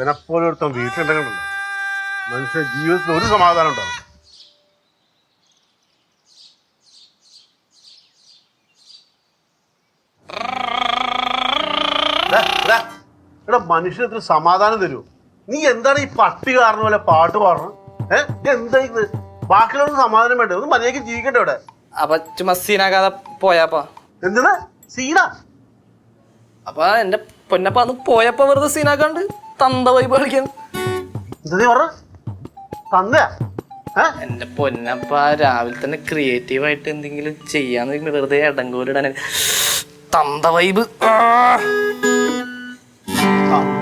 ഇതിനെപ്പോലെ ഒരുത്തൻ വീട്ടിലുണ്ടെങ്കിലല്ലോ മനുഷ്യ ജീവിതത്തിൽ ഒരു സമാധാനം ഉണ്ടാവും എടാ മനുഷ്യത്തിന് സമാധാനം തരൂ. നീ എന്താണ് ഈ പട്ടി കാരണം പോലെ പാട്ട് പാടണം? ഏഹ് എന്താ ഇത്? ബാക്കിയുള്ള സമാധാനം വേണ്ടേ? ഒന്ന് മര്യാദയ്ക്ക് ജീവിക്കട്ടെ ഇവിടെ അപ്പൊ ചുമ്മാ സീനാകാതെ പോയാപ്പാ എന്തിനാ? സീന? അപ്പൊ എന്റെ പൊന്നപ്പ അന്ന് പോയപ്പോ വെറുതെ സീനാക്കാണ്ട്. തന്ത വൈബ് കളിക്കാൻ എന്താ നീ പറഞ്ഞ തന്നെയാ ഏഹ് എന്റെ പൊന്നപ്പ രാവിലെ തന്നെ ക്രിയേറ്റീവ് ആയിട്ട് എന്തെങ്കിലും ചെയ്യാന്ന് വെറുതെ ഇടങ്കോലിടാൻ തന്ത വൈബ്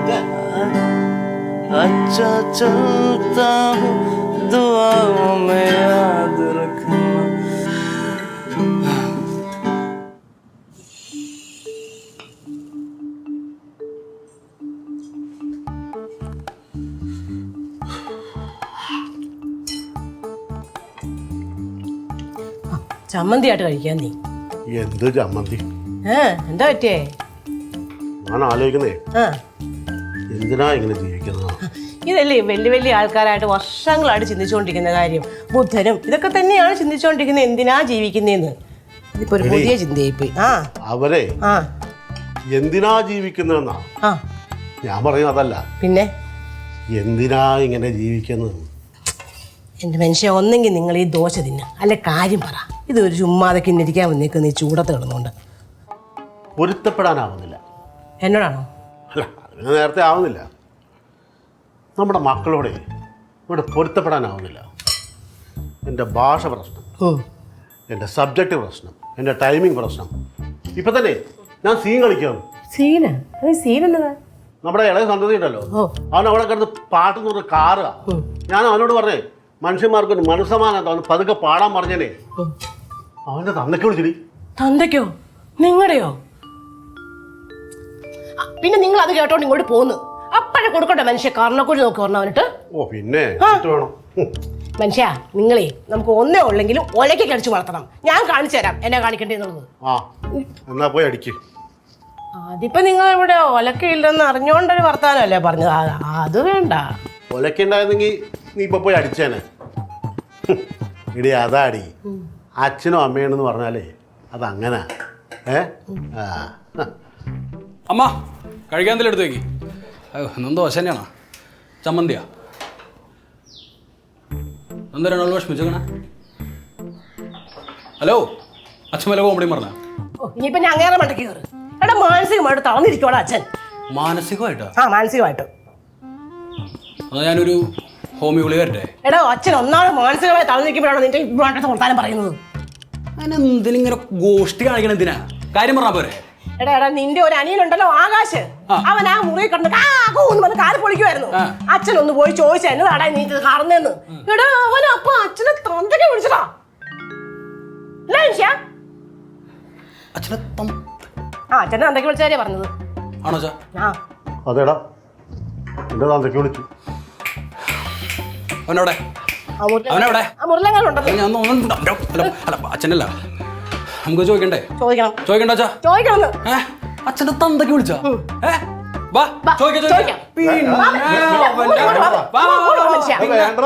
തന്നെ अच्छा चलता हूँ दुआओं में ചമ്മന്തിയായിട്ട് കഴിക്കാൻ നീ. എന്ത് ചമ്മന്തി? എന്താ പറ്റിയേ? ഞാൻ ആലോചിക്കുന്നേ ആ. എന്തിനാ ഇങ്ങനെ ജീവിക്കുന്നത്? ഇതല്ലേ വലിയ വലിയ ആൾക്കാരായിട്ട് വർഷങ്ങളായിട്ട് ചിന്തിച്ചുകൊണ്ടിരിക്കുന്ന കാര്യം. ബുദ്ധനും ഇതൊക്കെ തന്നെയാണ് ചിന്തിച്ചുകൊണ്ടിരിക്കുന്നത്. എന്തിനാ ജീവിക്കുന്നതെന്ന് ഇതിപ്പോ ഒരു പുതിയ ചിന്തയായിപ്പോയി. ആ. അവരെ ആ. എന്തിനാ ജീവിക്കുന്നതെന്നാ? ആ. ഞാൻ പറയുന്നത് അതല്ല. പിന്നെ? എന്തിനാ ഇങ്ങനെ ജീവിക്കുന്നത്? എന്റെ മനുഷ്യ ഒന്നെങ്കിൽ നിങ്ങൾ ഈ ദോശ തിന്ന. അല്ലെ കാര്യം പറ. ഇത് ഒരു ചുമ്മാതെ കിന്നിരിക്കാൻ വന്നേക്കുന്ന ഈ ചൂടത്ത് കിടന്നുകൊണ്ട്. പൊരുത്തപ്പെടാനാവുന്നില്ല. എന്നോടാണോ? അല്ല അതിന് നേരത്തെ ആവുന്നില്ല. നമ്മുടെ മക്കളോടെ ഇവിടെ പൊരുത്തപ്പെടാനാവുന്നില്ല. എന്റെ ഭാഷ പ്രശ്നം. എന്റെ സബ്ജക്റ്റ് പ്രശ്നം എന്റെ ടൈമിംഗ് പ്രശ്നം. ഇപ്പം തന്നെ ഞാൻ സീൻ കളിക്കാം. സീന സീൻ എന്നതാ? നമ്മുടെ ഇളയ സന്തതി ഉണ്ടല്ലോ. അവൻ അവിടെ കിടന്ന് പാട്ട് എന്ന് കാറുക. ഞാൻ അവനോട് പറഞ്ഞേ മനുഷ്യന്മാർക്കൊരു മനസ്സമാനം പതുക്കെ പാടാൻ പറഞ്ഞേനെ. ഉം. അവന്റെ തന്നയ്ക്ക് വിളിച്ചിടി. തന്തയ്ക്കോ? നിങ്ങളുടെയോ? പിന്നെ നിങ്ങൾ അത് കേട്ടോണ്ട് ഇങ്ങോട്ട് പോന്ന്. അപ്പഴേ കൊടുക്കട്ടെ മനുഷ്യ കർണക്കുഴി നോക്കി പറഞ്ഞു അവനിട്ട്. ഓ പിന്നെ വേണം. മനുഷ്യ നിങ്ങളെ നമുക്ക് ഒന്നേ ഉള്ളെങ്കിലും ഒലയ്ക്ക് കടിച്ചു വളർത്തണം. ഞാൻ കാണിച്ചു തരാം എന്നെ കാണിക്കേണ്ടത് ആ എന്നാ പോയി അടിക്ക്. അതിപ്പോ നിങ്ങൾ ഇവിടെ ഒലക്കയില്ലെന്ന് അറിഞ്ഞോണ്ടൊരു വർത്താനല്ലേ പറഞ്ഞത്? ആ, അത് വേണ്ട. ഒലക്കുണ്ടായിരുന്നെങ്കിൽ നീ ഇപ്പൊ പോയി അടിച്ചേനെ. ഇടി അതാടി. അച്ഛനും അമ്മയാണെന്ന് പറഞ്ഞാലേ അതങ്ങനെ. ഏ? ആ. അമ്മ കഴിക്കാൻ എന്തെങ്കിലും എടുത്ത് വെക്കി. ഇന്നും ദോശ തന്നെയാണോ? ചമ്മന്തിയാ? എന്തിനാണോ വിഷമിച്ചേക്കണേ? ഹലോ? അച്ഛൻ വല്ല കോമഡിയും പറഞ്ഞ? ഓ, ഇനിയിപ്പോ ഞാൻ അങ്ങേറെ മണ്ടയ്ക്ക് കയറി. എടാ മാനസികമായിട്ട് തളർന്നിരിക്കോടാ അച്ഛൻ. മാനസികമായിട്ടാ? ആ മാനസികമായിട്ട്. എന്നാൽ ഞാനൊരു ഹോമിയോ ഗുളി വരട്ടെ എടാ അച്ഛൻ ഒന്നാമത് മാനസികമായി തളർന്നിരിക്കുമ്പോഴാണ് നിന്റെ ഇവിടെ വർത്താനം പറയുന്നത്. ഞാൻ എന്തിനിങ്ങനെ ഗോഷ്ടി കാണിക്കണം എന്തിനാ? കാര്യം പറഞ്ഞാ പോരെ. എടാ എടാ നിന്റെ ഒരു അനിയനുണ്ടല്ലോ ആകാശ്. അവൻ ആ മുറി കിടന്ന് കാക്കൂന്ന് പറഞ്ഞ് കാൽ പൊളിക്കുമായിരുന്നു. അച്ഛൻ ഒന്ന് പോയി ചോദിച്ചു എന്നതാടാ നീ ഇത് കറന്നെന്ന് എടാ അവൻ അപ്പൊ അച്ഛനെ അല്ലേ മനുഷ്യ അച്ഛനെ തം ആ അച്ഛനെ പറഞ്ഞത്. ആണോ അച്ഛാ? ആ. അതേടാ തന്തയ്ക്ക് വിളിച്ചു. മുരളി- അവനെവിടെ മുരളങ്ങളുണ്ടല്ലോ ഞാൻ ഒന്ന് അല്ല അല്ല അച്ഛനല്ല നമുക്ക് ചോദിക്കണ്ടേ ചോദിക്കണം ചോദിക്കണ്ട അച്ഛാ ചോദിക്കണം ഏ? അച്ഛന്റെ തന്തയ്ക്ക് വിളിച്ച ഏ വാ വാ, ചോദിക്കാം ചോദിക്കാം. ചോദിക്കാം പിന്നെ അവന്റെ- വാ, വാ, വാ, വാ, വാ. മനുഷ്യ വേണ്ട